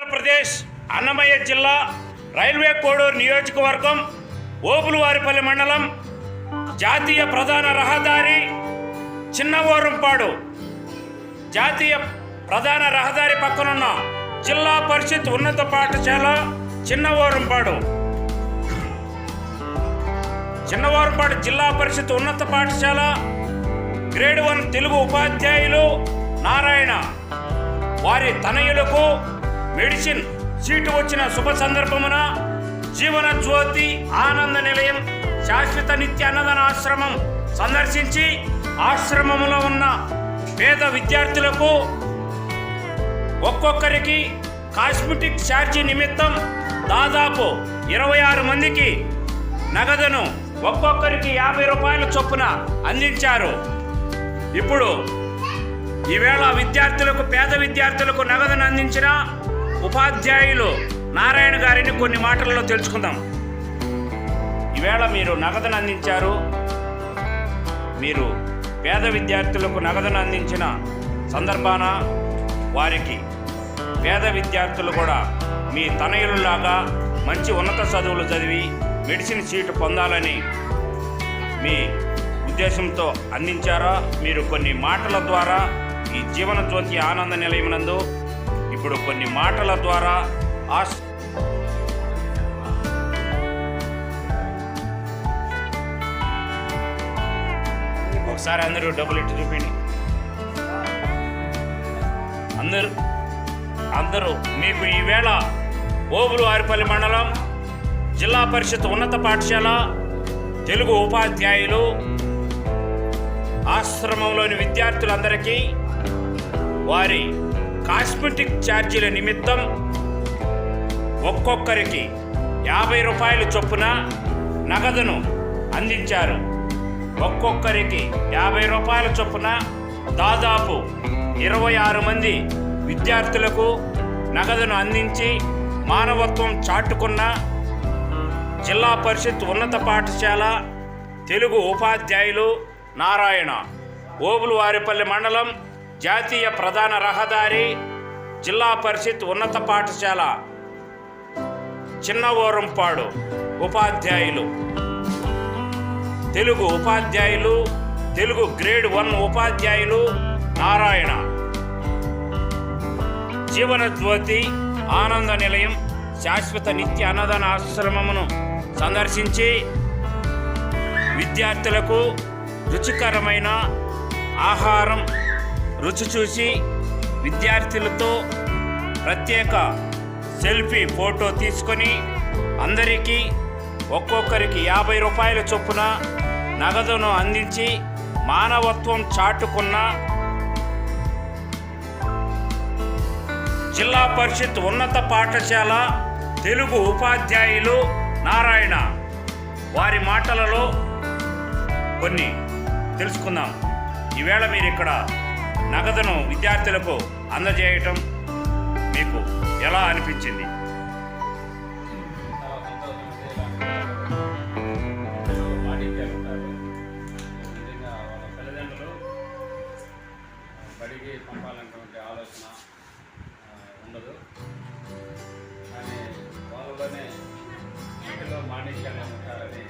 ఆంధ్రప్రదేశ్ అన్నమయ్య జిల్లా రైల్వే కోడూరు నియోజకవర్గం ఓపులవారిపల్లి మండలం జాతీయ ప్రధాన రహదారి చిన్నవోరంపాడు. జాతీయ ప్రధాన రహదారి పక్కనున్న జిల్లా పరిషత్ ఉన్నత పాఠశాల చిన్నవోరంపాడు. చిన్నవారంపాడు జిల్లా పరిషత్ ఉన్నత పాఠశాల గ్రేడ్ వన్ తెలుగు ఉపాధ్యాయులు నారాయణ. వారి తనయులకు మెడిసిన్ సీటు వచ్చిన శుభ సందర్భమున జీవన జ్యోతి ఆనంద నిలయం శాశ్వత నిత్య అన్నదాన ఆశ్రమం సందర్శించి ఆశ్రమంలో ఉన్న పేద విద్యార్థులకు ఒక్కొక్కరికి కాస్మెటిక్ ఛార్జీ నిమిత్తం దాదాపు ఇరవై ఆరు మందికి నగదును ఒక్కొక్కరికి యాభై రూపాయల చొప్పున అందించారు. ఇప్పుడు ఈవేళ విద్యార్థులకు పేద విద్యార్థులకు నగదును అందించిన ఉపాధ్యాయులు నారాయణ గారిని కొన్ని మాటలలో తెలుసుకుందాం. ఈవేళ మీరు నగదును అందించారు. మీరు పేద విద్యార్థులకు నగదును అందించిన సందర్భాన వారికి పేద విద్యార్థులు కూడా మీ తనయులలాగా మంచి ఉన్నత చదువులు చదివి మెడిసిన్ సీటు పొందాలని మీ ఉద్దేశంతో అందించారా? మీరు కొన్ని మాటల ద్వారా ఈ జీవన జ్యోతి ఆనంద నిలయమునందు ఇప్పుడు కొన్ని మాటల ద్వారా ఆశ ఒకసారి అందరూ డబ్బులు ఇట్టు చూపిండి అందరూ అందరూ మీకు ఈవేళ ఓబులు ఆరిపల్లి మండలం జిల్లా పరిషత్ ఉన్నత పాఠశాల తెలుగు ఉపాధ్యాయులు ఆశ్రమంలోని విద్యార్థులందరికీ వారి కాస్మెటిక్ ఛార్జీల నిమిత్తం ఒక్కొక్కరికి యాభై రూపాయల చొప్పున నగదును అందించారు. ఒక్కొక్కరికి యాభై రూపాయల చొప్పున దాదాపు ఇరవై ఆరు మంది విద్యార్థులకు నగదును అందించి మానవత్వం చాటుకున్న జిల్లా పరిషత్ ఉన్నత పాఠశాల తెలుగు ఉపాధ్యాయులు నారాయణ ఓబులవారిపల్లి మండలం జాతీయ ప్రధాన రహదారి జిల్లా పరిషత్ ఉన్నత పాఠశాల చిన్నవోరంపాడు ఉపాధ్యాయులు. తెలుగు ఉపాధ్యాయులు తెలుగు గ్రేడ్ వన్ ఉపాధ్యాయులు నారాయణ. జీవనజ్యోతి ఆనంద నిలయం శాశ్వత నిత్య అన్నదాన ఆశ్రమమును సందర్శించి విద్యార్థులకు రుచికరమైన ఆహారం రుచి చూసి విద్యార్థులతో ప్రత్యేక సెల్ఫీ ఫోటో తీసుకొని అందరికీ ఒక్కొక్కరికి యాభై రూపాయల చొప్పున నగదును అందించి మానవత్వం చాటుకున్న జిల్లా పరిషత్ ఉన్నత పాఠశాల తెలుగు ఉపాధ్యాయులు నారాయణ. వారి మాటలలో కొన్ని తెలుసుకుందాం. ఈవేళ మీరు ఇక్కడ నగదును విద్యార్థులకు అందజేయటం మీకు ఎలా అనిపించింది? చాలా ఉంటారు తల్లిదండ్రులు బడికి పంపాలన్నటువంటి ఆలోచన ఉండదు కానీ వాళ్ళలోనే ఇంటిలో మాణిక్యాలు ఉంటారని